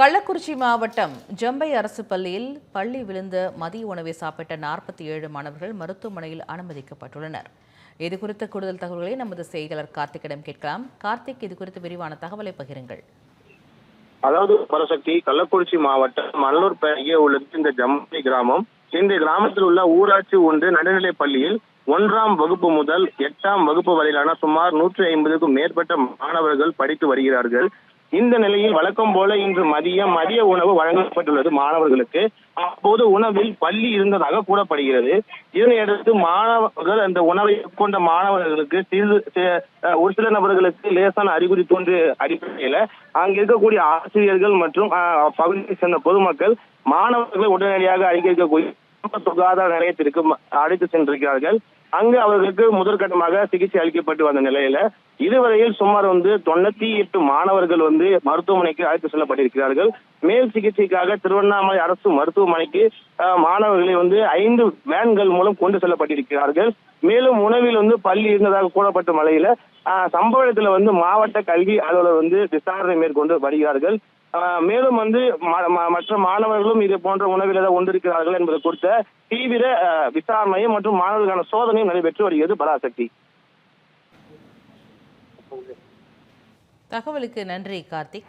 கள்ளக்குறிச்சி மாவட்டம் ஜம்பை அரசு பள்ளியில் பள்ளி விழுந்த மதிய உணவை சாப்பிட்ட நாற்பத்தி ஏழு மாணவர்கள் மருத்துவமனையில் அனுமதிக்கப்பட்டுள்ளனர். இது குறித்த கூடுதல் தகவல்களை நமது செய்தியாளர் கார்த்திக்கிடம் கேட்கலாம். கார்த்திக் இது குறித்து விரிவான தகவலை பகிருங்கள். அதாவது பரசக்தி கள்ளக்குறிச்சி மாவட்டம் மல்லூர் அருகே உள்ளது. இந்த ஜம்பை கிராமம் இந்த கிராமத்தில் உள்ள ஊராட்சி ஒன்று நடுநிலைப் பள்ளியில் ஒன்றாம் வகுப்பு முதல் எட்டாம் வகுப்பு வரையிலான சுமார் நூற்றி ஐம்பதுக்கும் மேற்பட்ட மாணவர்கள் படித்து வருகிறார்கள். இந்த நிலையில் வழக்கம் போல இன்று மதியம் மதிய உணவு வழங்கப்பட்டுள்ளது மாணவர்களுக்கு. அப்போது உணவில் பள்ளி இருந்ததாக கூறப்படுகிறது. இதனையடுத்து மாணவர்கள் அந்த உணவை கொண்ட மாணவர்களுக்கு சிறிது ஒரு சில நபர்களுக்கு லேசான அறிகுறி தோன்று அடிப்படையில அங்க இருக்கக்கூடிய ஆசிரியர்கள் மற்றும் பகுதியை சேர்ந்த பொதுமக்கள் மாணவர்களை உடனடியாக அழைக்கக்கூடிய சுகாதார நிலையத்திற்கு அழைத்து சென்றிருக்கிறார்கள். அங்கு அவர்களுக்கு முதற்கட்டமாக சிகிச்சை அளிக்கப்பட்டு வந்த நிலையில இதுவரையில் சுமார் வந்து தொண்ணூத்தி எட்டு மாணவர்கள் வந்து மருத்துவமனைக்கு அழைத்து செல்லப்பட்டிருக்கிறார்கள். மேல் சிகிச்சைக்காக திருவண்ணாமலை அரசு மருத்துவமனைக்கு மாணவர்களை வந்து ஐந்து வேன்கள் மூலம் கொண்டு செல்லப்பட்டிருக்கிறார்கள். மேலும் உணவில் வந்து பள்ளி இருந்ததாக கூறப்பட்ட மலையில அஹ், சம்பவ இடத்துல வந்து மாவட்ட கல்வி அலுவலர் வந்து விசாரணை மேற்கொண்டு வருகிறார்கள். மேலும் வந்து ம- மற்ற மாணவர்களும் இது போன்ற உணவில் ஏதாவது ஒன்றிருக்கிறார்கள் என்பது குறித்த தீவிர விசாரணையும் மற்றும் மாணவர்களுக்கான சோதனையும் நடைபெற்று வருகிறது பராசக்தி. தகவலுக்கு நன்றி கார்த்திக்.